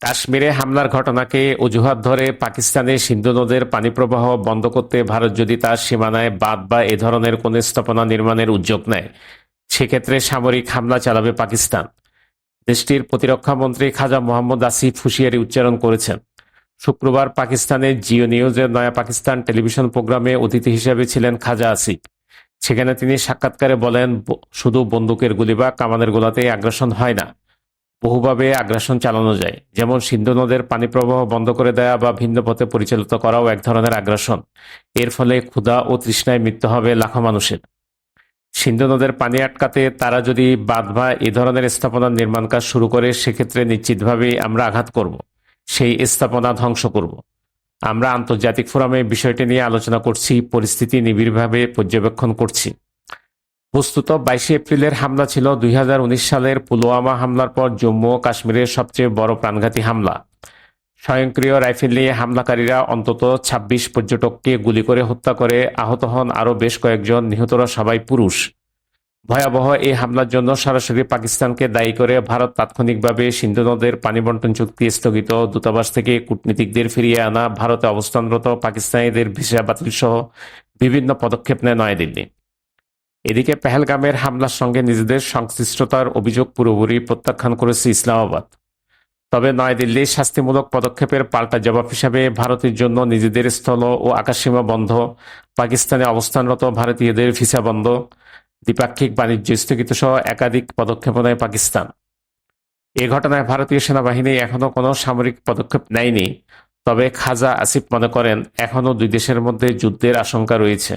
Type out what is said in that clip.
কাশ্মীরে হামলার ঘটনাকে অজুহাত ধরে পাকিস্তানে সিন্ধু নদের পানি প্রবাহ বন্ধ করতে ভারত যদি তার সীমানায় বাদ বা এ ধরনের কোন স্থাপনা নির্মাণের উদ্যোগ নেয়, সেক্ষেত্রে সামরিক হামলা চালাবে পাকিস্তান। দেশটির প্রতিরক্ষা মন্ত্রী খাজা মোহাম্মদ আসিফ হুশিয়ারি উচ্চারণ করেছেন, শুক্রবার পাকিস্তানের জিও নিউজের নয়া পাকিস্তান টেলিভিশন প্রোগ্রামে অতিথি হিসেবে ছিলেন খাজা আসিফ। সেখানে তিনি সাক্ষাৎকারে বলেন, "ব- শুধু বন্দুকের গুলি বা কামানের গোলাতেই আগ্রাসন হয় না। বহুভাবে আগ্রাসন চালানো যায়। যেমন সিন্ধু নদের পানি প্রবাহ বন্ধ করে দেয়া বা ভিন্ন পথে পরিচালিত করাও এক ধরনের আগ্রাসন। এর ফলে ক্ষুধা ও তৃষ্ণায় মৃত্যু হবে লাখো মানুষের। সিন্ধু নদের পানি আটকাতে তারা যদি বাঁধ বা এ ধরনের স্থাপনা নির্মাণ কাজ শুরু করে, সেক্ষেত্রে নিশ্চিতভাবেই আমরা আঘাত করব। সেই স্থাপনা ধ্বংস করব। আমরা আন্তর্জাতিক ফোরামে বিষয়টি নিয়ে আলোচনা করছি, পরিস্থিতি নিবিড়ভাবে পর্যবেক্ষণ করছি। বস্তুত বাইশে এপ্রিলের হামলা ছিল দুই হাজার উনিশ সালের পুলওয়ামা হামলার পর জম্মু ও কাশ্মীরের সবচেয়ে বড় প্রাণঘাতী হামলা। স্বয়ংক্রিয় রাইফেল নিয়ে হামলাকারীরা অন্তত ২৬ পর্যটককে গুলি করে হত্যা করে আহত হন আরও বেশ কয়েকজন নিহতরা সবাই পুরুষ। ভয়াবহ এই হামলার জন্য সরাসরি পাকিস্তানকে দায়ী করে ভারত তাৎক্ষণিকভাবে সিন্ধু নদের পানি বন্টন চুক্তি স্থগিত। দূতাবাস থেকে কূটনীতিকদের ফিরিয়ে আনা ভারতে অবস্থানরত পাকিস্তানিদের ভিসা বাতিল সহ বিভিন্ন পদক্ষেপ নেয় নয়াদিল্লি। এদিকে পেহেলগামের হামলার সঙ্গে নিজেদের সংশ্লিষ্টতার অভিযোগ পুরোপুরি প্রত্যাখ্যান করেছে ইসলামাবাদ। তবে নয়াদিল্লির শাস্তিমূলক পদক্ষেপের পাল্টা জবাব হিসাবে ভারতের জন্য নিজেদের স্থল ও আকাশসীমা বন্ধ, পাকিস্তানে অবস্থানরত ভারতীয়দের ভিসা বন্ধ, দ্বিপাক্ষিক বাণিজ্য স্থগিত সহ একাধিক পদক্ষেপ নেয় পাকিস্তান। এ ঘটনায় ভারতীয় সেনাবাহিনী এখনও কোনো সামরিক পদক্ষেপ নেয়নি, তবে খাজা আসিফ মনে করেন, এখনও দুই দেশের মধ্যে যুদ্ধের আশঙ্কা রয়েছে।